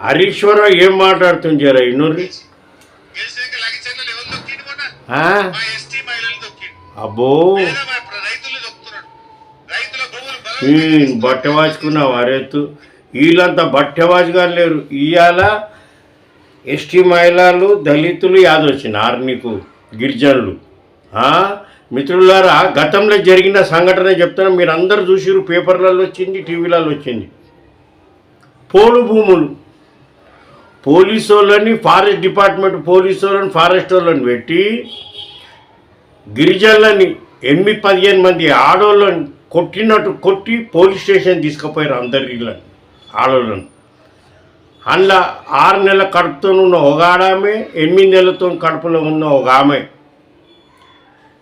హరీశ్వరరావు ఏం మాట్లాడుతుంది జరా ఇన్నూరు గెలిచాక లగిచర్లలో ఎవరు దొక్కిండు మొన్న? ఆ? మా ఎస్టీ మహిళలు దొక్కిండు అబ్బో. బట్టె వాచుకున్నావు అరెత్తు వీళ్ళంతా బట్టె వాచుగా లేరు. ఇవాళ ఎస్టీ మహిళలు దళితులు యాదొచ్చినారు నీకు గిరిజనులు? మిత్రులారా గతంలో జరిగిన సంఘటన చెప్తాను మీరు అందరు చూసిరు పేపర్లలో వచ్చింది టీవీలలో వచ్చింది. పోడు భూములు. పోలీసు వాళ్ళని ఫారెస్ట్ డిపార్ట్మెంట్ పోలీసు వాళ్ళని ఫారెస్ట్ వాళ్ళని పెట్టి గిరిజనులని ఎనిమిది పదిహేను మంది ఆడవాళ్ళని కొట్టినట్టు కొట్టి పోలీస్ స్టేషన్ తీసుకుపోయారు అందరి ఇళ్ళని ఆడవాళ్ళని అందులో ఆరు నెలల కడుపుతో ఉన్న ఒక ఆడామె ఎనిమిది నెలలతో కడుపులో ఉన్న ఒక ఆమె.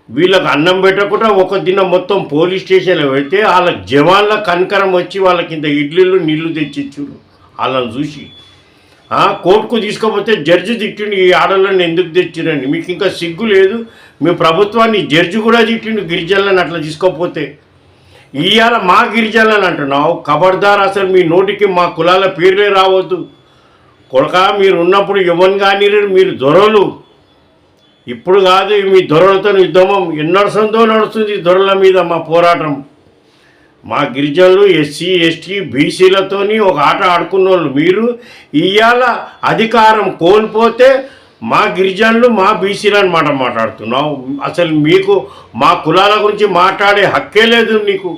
వీళ్ళకి అన్నం పెట్టకుండా ఒక దినం మొత్తం పోలీస్ స్టేషన్లో పెడితే వాళ్ళ జవాన్ల కనకరం వచ్చి వాళ్ళకి ఇంత ఇడ్లీలు నీళ్ళు తెచ్చిచ్చారు వాళ్ళని చూసి కోర్టుకు తీసుకోపోతే జడ్జి తిట్టిండు ఈ ఆడలను ఎందుకు తెచ్చిరండి? మీకు ఇంకా సిగ్గు లేదు? మీ ప్రభుత్వాన్ని జడ్జి కూడా తిట్టిండు గిరిజనులను అట్లా తీసుకోపోతే. ఇవాళ మా గిరిజనులను అంటున్నావు. ఖబర్దార్ అసలు మీ నోటికి మా కులాల పేర్లే రావద్దు. కొడక మీరు ఉన్నప్పుడు ఎవరిని కానీ మీరు దొరలు. ఇప్పుడు కాదు మీ దొరలతో యుద్ధమం. ఎన్నడసంతో నడుస్తుంది దొరల మీద మా పోరాటం. మా గిరిజనులు ఎస్సీ ఎస్టీ బీసీలతోని ఒక ఆట ఆడుకున్న వాళ్ళు మీరు ఇవాళ అధికారం కోల్పోతే మా గిరిజనులు మా బీసీలను మాట మాట్లాడుతున్నావు. అసలు మీకు మా కులాల గురించి మాట్లాడే హక్కే లేదు నీకు.